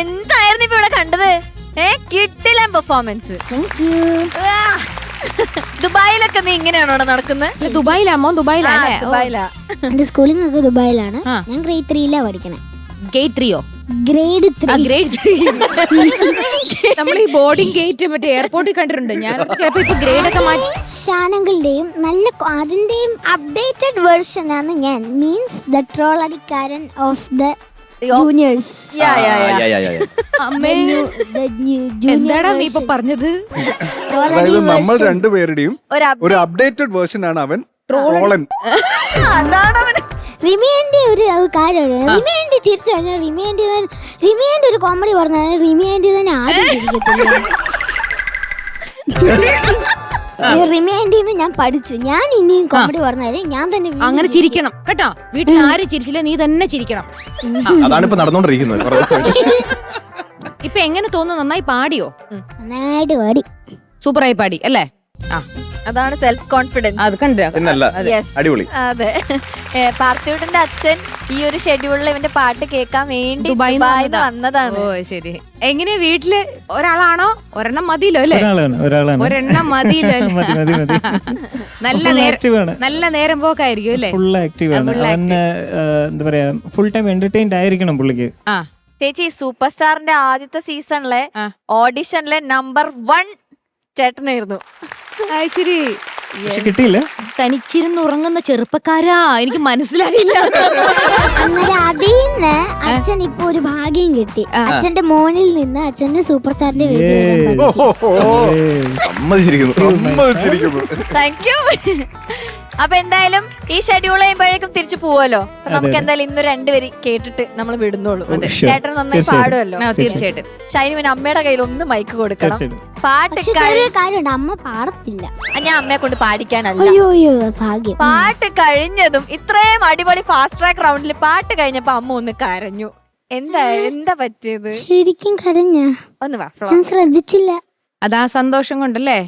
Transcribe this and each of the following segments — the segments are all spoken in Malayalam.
എന്തായിരുന്നു ഇപ്പൊ ഇവിടെ കണ്ടത്? ഏ കിട്ടില്ല പെർഫോമൻസ് ദുബായിലൊക്കെ നീ ഇങ്ങനെയാണോ ഇവിടെ നടക്കുന്നത് ദുബായിലാമോ ദുബായിലാണ് ദുബായിലാ എന്റെ സ്കൂളിൽ നിന്നൊക്കെ ദുബായിലാണ്. ആ. ഞാൻ ഗ്രേഡ് ത്രീയിലാ പഠിക്കണേ. ഗേറ്റ് ത്രീയോ ഗ്രേഡ് ആ ത്രീ ഗ്രേഡ് ത്രീ നമ്മൾ ഈ ബോർഡിംഗ് ഗേറ്റ് മറ്റേ എയർപോർട്ടിൽ കണ്ടിട്ടുണ്ട്. ഞാൻ ചിലപ്പോ ഇപ്പൊ ഗ്രേഡ് ഒക്കെ മാറ്റി ഷാനങ്ങളുടെയും നല്ല കൊ- അതിന്റെയും അപ്ഡേറ്റഡ് വേർഷൻ ആണ് ഞാൻ. മീൻസ് ദ ട്രോളടിക്കാരൻ ഓഫ് ദ ജൂനിയേഴ്സ്. അമ്മേ. എന്താടാ നീ ഇപ്പൊ പറഞ്ഞത്? അതായത് നമ്മൾ രണ്ടുപേരുടെയും ഒരു അപ്ഡേറ്റഡ് വേർഷൻ ആണ് അവൻ ട്രോളൻ. റിമിയന്റെ ഒരു കാര്യമാണ്. റിമിയന്റെ ചിരിച്ചു കഴിഞ്ഞാൽ റിമിയന്റെ റിമിയന്റെ ഒരു കോമഡി പറഞ്ഞാൽ റിമിയന്റെ തന്നെ ആദ്യം ചിരിക്കത്തില്ല. റിമിയന്റെ ഞാൻ പഠിച്ചു. ഞാൻ ഇനിയും കോമഡി പറഞ്ഞാൽ ഞാൻ തന്നെ അങ്ങനെ ചിരിക്കണം. കേട്ടോ? വീട്ടിൽ ആരും ചിരിച്ചില്ല നീ തന്നെ ചിരിക്കണം. അതാണ് ഇപ്പൊ നടന്നുകൊണ്ടിരിക്കുന്നത്. ഇപ്പൊ എങ്ങനെ തോന്നുന്നു? നന്നായി പാടിയോ? നന്നായിട്ട് പാടി. സൂപ്പറായി പാടി അല്ലേ? ആ. അതാണ് സെൽഫ് കോൺഫിഡൻസ് അത് അടിപൊളി. അതെ. പാർത്ഥിവിടന്റെ അച്ഛൻ ഈ ഒരു ഷെഡ്യൂളിൽ ഇവന്റെ പാട്ട് കേൾക്കാൻ വേണ്ടി ദുബായിൽ വന്നതാണ്. ഓ ശരി. എങ്ങനെയാ വീട്ടിൽ ഒരാളാണോ? ഒരെണ്ണം മതിയല്ലോ അല്ലേ? ഒരാളാണ് ഒരാളാണ്. ഒരെണ്ണം മതിയല്ലോ നല്ല നേരം നല്ല നേരം പോക്കായിരിക്കും അല്ലേ? ഫുൾ ആക്റ്റീവ് ആണ്. എന്താ പറയാ ഫുൾ ടൈം എന്റർടൈൻഡ് ആയിരിക്കണം പുള്ളിക്ക്. ആ. ചേച്ചി സൂപ്പർ സ്റ്റാറിന്റെ ആദ്യത്തെ സീസണിലെ ഓഡിഷനിലെ നമ്പർ വൺ ചേട്ടനായിരുന്നു. ശരി. പക്ഷെ കിട്ടിയില്ല. തനിച്ചിരുന്ന് ഉറങ്ങുന്ന ചെറുപ്പക്കാരാ. എനിക്ക് മനസ്സിലായില്ല. അങ്ങനെ അതിൽ നിന്ന് അച്ഛൻ ഇപ്പൊ ഒരു ഭാഗ്യം കിട്ടി. അച്ഛന്റെ മോനിൽ നിന്ന് അച്ഛന്റെ സൂപ്പർ സ്റ്റാറിന്റെ. സമ്മതിച്ചിരിക്കുന്നു. സമ്മതിച്ചിരിക്കുന്നു. താങ്ക് യു അപ്പൊ എന്തായാലും ഈ ഷെഡ്യൂൾ ചെയ്യുമ്പോഴേക്കും തിരിച്ചു പോവല്ലോ അപ്പൊ നമുക്ക് എന്തായാലും ഇന്ന് രണ്ടുപേര് കേട്ടിട്ട് നമ്മൾ വിടുന്നുള്ളൂ. ചേട്ടൻ നന്നായി പാടുമല്ലോ. തീർച്ചയായിട്ടും. ഷൈനി പിന്നെ അമ്മയുടെ കയ്യിൽ ഒന്ന് മൈക്ക് കൊടുക്കണം പാട്ട് കാര്യമുണ്ട്. അമ്മ പാടത്തില്ല. ഞാൻ അമ്മയെ കൊണ്ട് പാടിക്കാനല്ല. പാട്ട് കഴിഞ്ഞതും ഇത്രയും അടിപൊളി ഫാസ്റ്റ് ട്രാക്ക് റൗണ്ടിൽ പാട്ട് കഴിഞ്ഞപ്പോ അമ്മ ഒന്ന് കരഞ്ഞു. എന്താ എന്താ പറ്റിയത്? ശരിക്കും കരഞ്ഞ? ഒന്ന് വാ ശ്രദ്ധിച്ചില്ല. അതാ സന്തോഷം കൊണ്ടല്ലേ?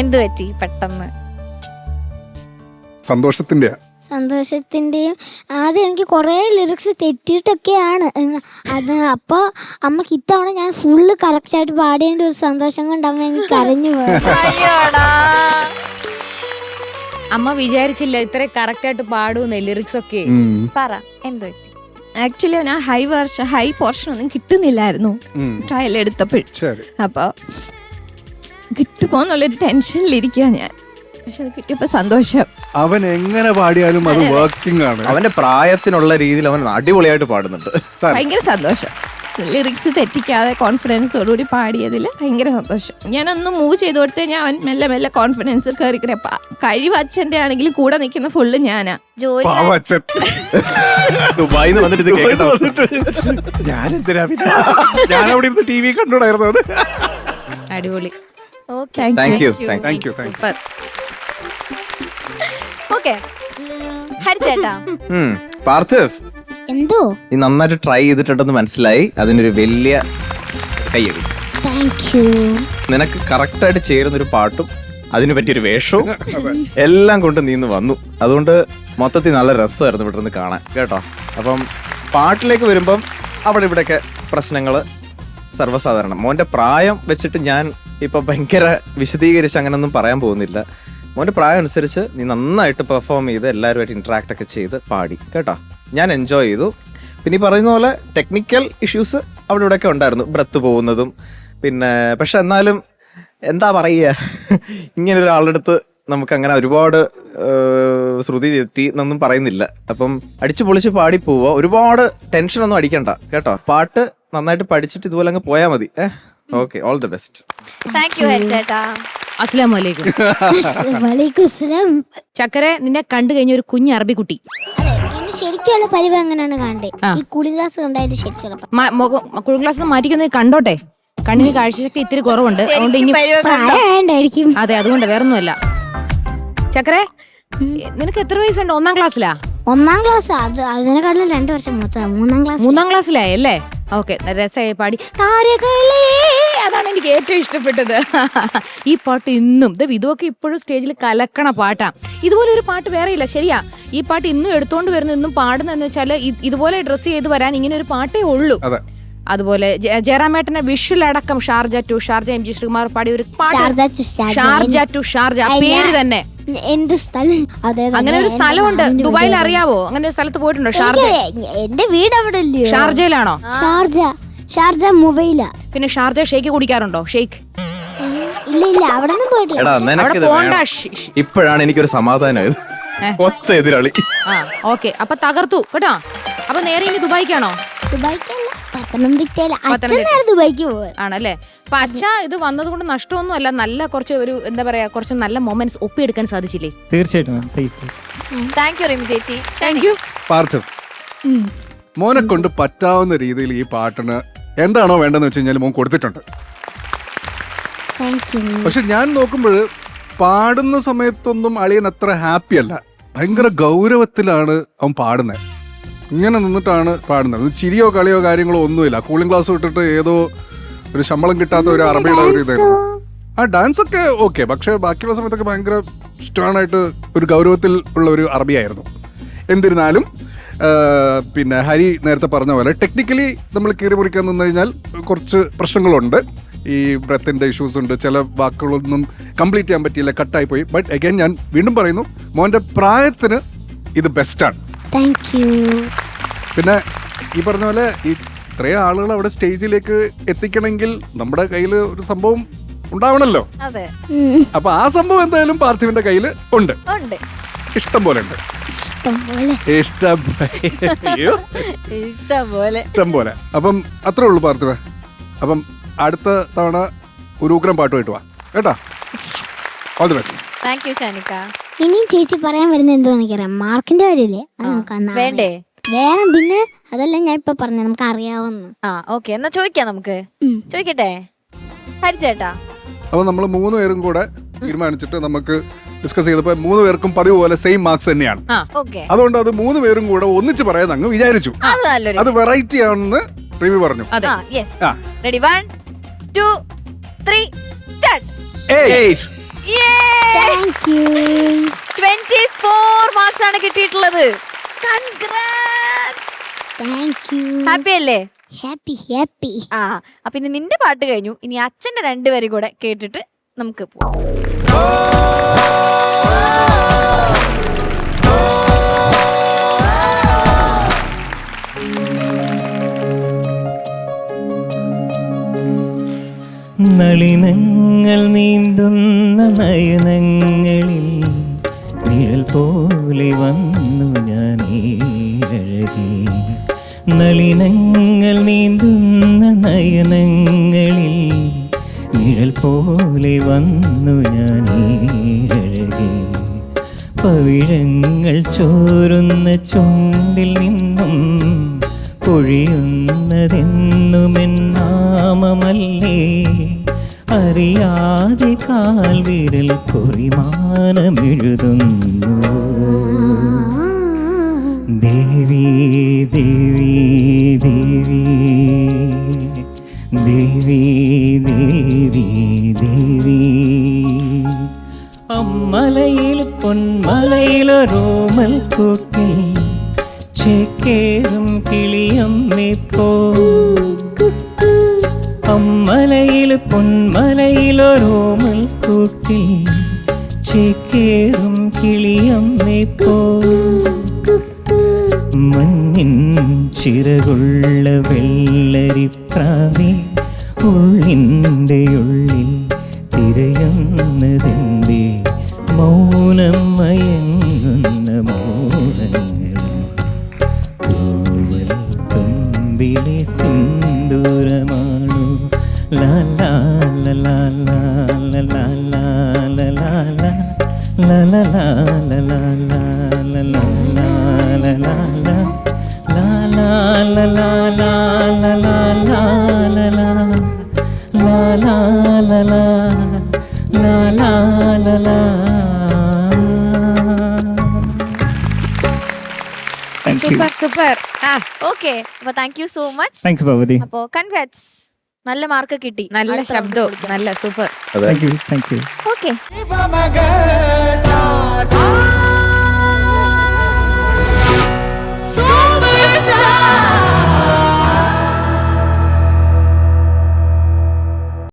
എന്ത് പറ്റി പെട്ടെന്ന്? സന്തോഷത്തിന്റെ സന്തോഷത്തിന്റെയും ആദ്യം എനിക്ക് കുറേ ലിറിക്സ് തെറ്റിയിട്ടൊക്കെയാണ്. അത് അപ്പോൾ അമ്മയ്ക്ക് ഇത്തവണ ഞാൻ ഫുള്ള് കറക്റ്റായിട്ട് പാടിയതിന്റെ ഒരു സന്തോഷം കൊണ്ട് അമ്മ എനിക്ക് കരഞ്ഞു പോയി. അമ്മ വിചാരിച്ചില്ല ഇത്ര കറക്റ്റ് ആയിട്ട് പാടൂന്ന് ലിറിക്സ് ഒക്കെ. പറ എന്ത് പറ്റി? ആക്ച്വലി ഞാൻ ഹൈ വർഷ ഹൈ പോർഷൻ ഒന്നും കിട്ടുന്നില്ലായിരുന്നു. ട്രയൽ എടുത്തപ്പോൾ. ശരി. അപ്പോൾ കിട്ടുമോ എന്നുള്ളൊരു ടെൻഷനിലിരിക്കുക ഞാൻ. പക്ഷെ അത് കിട്ടിയപ്പോൾ സന്തോഷം. അവൻ എങ്ങനെ പാടിയാലും അത് വർക്കിംഗ് ആണ്. അവന്റെ പ്രായത്തിനുള്ള രീതിയിൽ അവൻ അടിപൊളിയായിട്ട് പാടുന്നുണ്ട്. ഭയങ്കര സന്തോഷം. ലിറിക്സ് തെറ്റിക്കാതെ കോൺഫിഡൻസോടുകൂടി പാടിയതിൽ ഭയങ്കര സന്തോഷം. ഞാനൊന്ന് മൂവ് ചെയ്ത് കൊടുത്തു കഴിഞ്ഞാൽ അവൻ മെല്ലെ മെല്ലെ കോൺഫിഡൻസ് കയറി കയറി കഴിവ് അച്ഛന്റെ ആണെങ്കിലും കൂടെ നിൽക്കുന്ന ഫുള്ള് ഞാനാ. ജോലി വന്നിട്ട് ഇത് ഞാൻ എന്തിനാ പിന്നെ? ഞാൻ അവിടെ ഇരുന്ന് ടി വി കണ്ടോടായിരുന്നു അത്. അടിപൊളി. Thank you thank thank you super okay ഹരിച്ചേട്ടാ Parthiv. എന്തോ? നീ നന്നായിട്ട് ട്രൈ ചെയ്തിട്ടുണ്ടെന്ന് മനസ്സിലായി. അതിനൊരു വലിയ കയ്യടി നിനക്ക് കറക്റ്റായിട്ട് ചേരുന്ന ഒരു പാട്ടും അതിനു പറ്റിയൊരു വേഷവും എല്ലാം കൊണ്ട് നീന്ന് വന്നു. അതുകൊണ്ട് മൊത്തത്തിൽ നല്ല രസമായിരുന്നു ഇവിടെ നിന്ന് കാണാൻ. കേട്ടോ? അപ്പം പാട്ടിലേക്ക് വരുമ്പം അവിടെ ഇവിടെയൊക്കെ പ്രശ്നങ്ങൾ സർവസാധാരണം. മോന്റെ പ്രായം വെച്ചിട്ട് ഞാൻ ഇപ്പം ഭയങ്കര വിശദീകരിച്ച് അങ്ങനൊന്നും പറയാൻ പോകുന്നില്ല. മോന്റെ പ്രായം അനുസരിച്ച് നീ നന്നായിട്ട് പെർഫോം ചെയ്ത് എല്ലാവരുമായിട്ട് ഇന്ററാക്ട് ഒക്കെ ചെയ്ത് പാടി. കേട്ടോ? ഞാൻ എൻജോയ് ചെയ്തു. പിന്നെ ഈ പറയുന്ന പോലെ ടെക്നിക്കൽ ഇഷ്യൂസ് അവിടെ ഇവിടെയൊക്കെ ഉണ്ടായിരുന്നു. ബ്രത്ത് പോകുന്നതും. പിന്നെ പക്ഷെ എന്നാലും എന്താ പറയുക? ഇങ്ങനെ ഒരാളുടെ അടുത്ത് നമുക്ക് അങ്ങനെ ഒരുപാട് ശ്രുതി തെറ്റി എന്നൊന്നും പറയുന്നില്ല. അപ്പം അടിച്ചു പൊളിച്ച് പാടി പോവുക. ഒരുപാട് ടെൻഷനൊന്നും അടിക്കണ്ട. കേട്ടോ? പാട്ട് നന്നായിട്ട് പഠിച്ചിട്ട് ഇതുപോലെ അങ്ങ് പോയാൽ മതി. ഏഹ്? Okay all the best thank you ഹരിച്ചേട്ടാ അസ്സലാമു അലൈക്കും വലൈക്കും അസ്സലാം. ചക്കരെ നിന്നെ കണ്ടു കഴിഞ്ഞ ഒരു കുഞ്ഞു അറബി കുട്ടി. അതെ അതിന്റെ ശരിക്കുള്ള പരിവ് എങ്ങനെയാണ് കാണണ്ടേ? ആ. ഈ കൂളിംഗ് ഗ്ലാസ് കണ്ടായിട്ട് ശരിക്കുള്ള പരിവ്. മ- മുഖം കുഴു ഗ്ലാസ് മാറ്റിക്കൊന്ന് കണ്ടോട്ടെ? കണ്ണിന് കാഴ്ചശക്തി ഇത്തിരി കുറവുണ്ട്. അതുകൊണ്ട് ഇനി പ്രായം വേണ്ടായിരിക്കും അതെ അതുകൊണ്ട് വേറൊന്നുമല്ല. ചക്കരെ നിനക്ക് എത്ര വയസ്സുണ്ട്? ഒന്നാം ക്ലാസ്സിലാ? ഒന്നാം ക്ലാസ് അത് അതിനെക്കാട്ടിലും രണ്ടു വർഷം മൂത്ത മൂന്നാം ക്ലാസ്. മൂന്നാം ക്ലാസ്സിലായി അല്ലേ ഓക്കെ രസമായി പാടി. താരകളേ അതാണ് എനിക്ക് ഏറ്റവും ഇഷ്ടപ്പെട്ടത്. ഈ പാട്ട് ഇന്നും ഇത് ഇതൊക്കെ ഇപ്പോഴും സ്റ്റേജിൽ കലക്കണ പാട്ടാണ് ഇതുപോലെ ഒരു പാട്ട് വേറെ ഇല്ല ശരിയാ. ഈ പാട്ട് ഇന്നും എടുത്തോണ്ട് വരുന്ന ഇന്നും പാടുന്നതെന്ന് വെച്ചാൽ ഇതുപോലെ ഡ്രസ്സ് ചെയ്ത് വരാൻ ഇങ്ങനെ ഒരു പാട്ടേ ഉള്ളൂ. അതെ. അതുപോലെ ജയറാമേട്ടനെ വിഷുൽ വിഷ്വൽ അടക്കം Sharjah to Sharjah M G Sreekumar പാടിയ ഒരു പാട്ട്. ഷാർജ ടു ഷാർജ പേര് തന്നെ. എന്ത് സ്ഥലം? അങ്ങനെ ഒരു സ്ഥലമുണ്ട്. ദുബായിൽ അറിയാവോ? അങ്ങനെ ഒരു സ്ഥലത്ത് പോയിട്ടുണ്ടോ ഷാർജ? എന്റെ വീട് അവിടെ ഷാർജയിലാണോ? ഷാർജ. ഷാർജ മൊബൈല പിന്നെ ഷാർജ ഷേക്ക് കുടിക്കാറുണ്ടോ? ഷേക്ക്? ഇല്ല ഇല്ല അവിടെ ഒന്നും പോയിട്ടില്ല. എടാ അവിടെ നിനക്കിത് പോണ്ട വേണം. ഷ്- ഷ്- ഇപ്പോഴാണ് എനിക്കൊരു സമാധാനമായത് ഏ. ഒത്ത എതിരാളി. ആ ഓക്കെ. അപ്പൊ തകർത്തു കേട്ടോ? അപ്പൊ നേരെ ഇനി ദുബായിക്കാണോ? ദുബായിക്കല്ല പത്തനംതിട്ടയില അച്ഛൻ പത്തനംതിട്ട. നേരെ ദുബായിക്ക് പോവാ ആണല്ലേ? അപ്പൊ അച്ഛ ഇത് വന്നതുകൊണ്ട് നഷ്ടമൊന്നും അല്ല. നല്ല കുറച്ച് ഒരു എന്താ പറയാ കുറച്ച് നല്ല മൊമെന്റ്സ് ഒപ്പിയെടുക്കാൻ സാധിച്ചില്ലേ? തീർച്ചയായിട്ടും മാം തീർച്ചയായിട്ടും താങ്ക് യു റിമി ചേച്ചി. താങ്ക് യു മോനെ കൊണ്ട് പറ്റാവുന്ന രീതിയിൽ ഈ പാട്ടിന് എന്താണോ വേണ്ടതെന്ന് വെച്ച് കഴിഞ്ഞാൽ മോൻ കൊടുത്തിട്ടുണ്ട്. പക്ഷെ ഞാൻ നോക്കുമ്പോൾ പാടുന്ന സമയത്തൊന്നും അളിയൻ അത്ര ഹാപ്പി അല്ല. ഭയങ്കര ഗൗരവത്തിലാണ് അവൻ പാടുന്നത് ഇങ്ങനെ നിന്നിട്ടാണ് പാടുന്നത്. ചിരിയോ കളിയോ കാര്യങ്ങളോ ഒന്നുമില്ല. കൂളിംഗ് ക്ലാസ് വിട്ടിട്ട് ഏതോ ഒരു ശമ്പളം കിട്ടാത്ത ഒരു അറബിയുടെ ഒരു ഇതായിരുന്നു ആ ഡാൻസ് ഒക്കെ ഓക്കെ പക്ഷെ ബാക്കിയുള്ള സമയത്തൊക്കെ ഭയങ്കര ആയിട്ട് ഒരു ഗൗരവത്തിൽ ഉള്ള ഒരു അറബിയായിരുന്നു. എന്നിരുന്നാലും പിന്നെ ഹരി നേരത്തെ പറഞ്ഞ പോലെ ടെക്നിക്കലി നമ്മൾ കീറി മുറിക്കാൻ നിന്ന് കഴിഞ്ഞാൽ കുറച്ച് പ്രശ്നങ്ങളുണ്ട്. ഈ ബ്രത്തിന്റെ ഇഷ്യൂസ് ഉണ്ട് ചില വാക്കുകളൊന്നും കംപ്ലീറ്റ് ചെയ്യാൻ പറ്റിയില്ല കട്ടായി പോയി ബട്ട് അഗൈൻ ഞാൻ വീണ്ടും പറയുന്നു മോന്റെ പ്രായത്തിന് ഇത് ബെസ്റ്റാണ് താങ്ക് യു പിന്നെ ഈ പറഞ്ഞ പോലെ ഈ ഇത്രയും ആളുകൾ അവിടെ സ്റ്റേജിലേക്ക് എത്തിക്കണമെങ്കിൽ നമ്മുടെ കയ്യിൽ ഒരു സംഭവം ഉണ്ടാവണല്ലോ. അതെ. അപ്പൊ ആ സംഭവം എന്തായാലും പാർത്ഥിവിന്റെ കയ്യിൽ ഉണ്ട്. ഉണ്ട്. ഇഷ്ടം പോലെ ഉണ്ട് ഇഷ്ടം പോലെ ഇഷ്ടം അയ്യോ, ഇഷ്ടം പോലെ ഇഷ്ടം പോലെ അപ്പം അത്രേ ഉള്ളൂ പാർത്ഥിവ. അപ്പം അടുത്ത തവണ ഒരു ഉഗ്രം പാട്ടുമായിട്ട് വാ. കേട്ടോ? All the best thank you Shanikka. ഇനിയും ചേച്ചി പറയാൻ വരുന്ന എന്തോ എനിക്കറിയാം മാർക്കിന്റെ കാര്യമില്ലേ? അത് നമുക്ക് അന്ന് അറിയാം. വേണ്ടേ വേണം പിന്നെ അതല്ല ഞാൻ ഇപ്പൊ പറഞ്ഞു നമുക്ക് അറിയാവുന്ന. ആ ഓക്കെ. എന്നാ ചോദിക്കാം നമുക്ക്. ചോദിക്കട്ടെ? ഹരിച്ചേട്ടാ അപ്പൊ നമ്മൾ മൂന്ന് പേരും കൂടെ തീരുമാനിച്ചിട്ട് നമുക്ക് ഡിസ്കസ് ചെയ്തപ്പോൾ മൂന്ന് പേർക്കും പതിവ് പോലെ സെയിം മാർക്സ് തന്നെയാണ്. ആ. ഓക്കെ അതുകൊണ്ട് അത് മൂന്ന് പേരും കൂടെ ഒന്നിച്ച് പറയാൻ അങ്ങ് വിചാരിച്ചു. അത് വെറൈറ്റി ആണെന്ന് റിമി പറഞ്ഞു. അതെ. യെസ് ആ. Ready one two three twenty four marks ആണ് കിട്ടിയിട്ടുള്ളത്. ഹാപ്പി അല്ലേ? ഹാപ്പി ഹാപ്പി ആ അപ്പൊ ഇനി നിന്റെ പാട്ട് കഴിഞ്ഞു. ഇനി അച്ഛന്റെ രണ്ടുപേരും കൂടെ കേട്ടിട്ട് നമുക്ക് പോവാം. നളിനങ്ങൾ നീന്തുന്ന നയനങ്ങളിൽ നിഴൽ പോലെ വന്നു ഞാൻ ഈഴഴകി നളിനങ്ങൾ നീന്തുന്ന നയനങ്ങളിൽ നിഴൽ പോലെ വന്നു ഞാൻ ഈഴഴകി പവിഴങ്ങൾ ചോരുന്ന ചുണ്ടിൽ നിന്നും പൊഴിയുന്നതെന്നുമെന്നാമമല്ലേ അറിയാതെ കാൽവിരൽ കുറിമാനമെഴുതുന്നു. ദേവി ദേവി ദേവി ദേവി പൊന്മലയിലൊരോമൽ കൂട്ടിൽ ചേക്കേറും കിളിയമ്മേ പോ. അമ്മലയിൽ പൊന്മലയിലൊരോമൽ കൂട്ടിൽ ചേക്കേറും കിളിയമ്മേ പോ. മഞ്ഞിൻ ചിറകുള്ള വെള്ളരിപ്രാവേ ഉള്ളിന്റെ ഉള്ളിൽ തിരയുന്നതെന്തേ സൂപ്പർ സൂപ്പർ ആ ഓക്കെ അപ്പൊ thank you so much thank you Bhagavathi അപ്പോ കൺഗ്രാറ്റ്സ് നല്ല മാർക്ക് കിട്ടി. നല്ല ശബ്ദവും നല്ല super. Thank you thank you okay